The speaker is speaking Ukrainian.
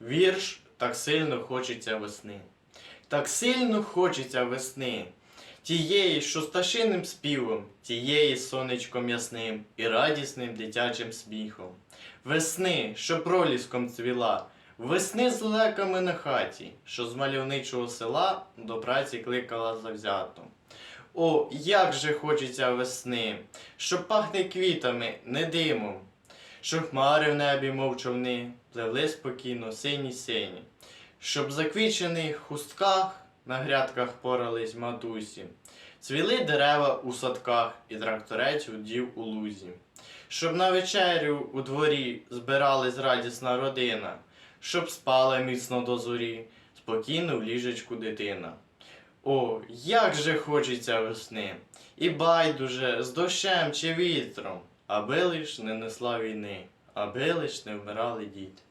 Вірш так сильно хочеться весни. Так сильно хочеться весни. Тієї, що з пташиним співом, тієї сонечком ясним і радісним дитячим сміхом. Весни, що проліском цвіла, весни з леками на хаті, що з мальовничого села до праці кликала завзято. О, як же хочеться весни, що пахне квітами, не димом, щоб хмари в небі, мов човни, пливли спокійно сині сині, щоб заквічених хустках на грядках порались матусі, цвіли дерева у садках і тракторець удів у лузі, щоб на вечерю у дворі збиралась радісна родина, щоб спала міцно до зорі, спокійно в ліжечку дитина. О, як же хочеться весни, і байдуже з дощем чи вітром, аби лиш не несла війни, аби лиш не вмирали діти.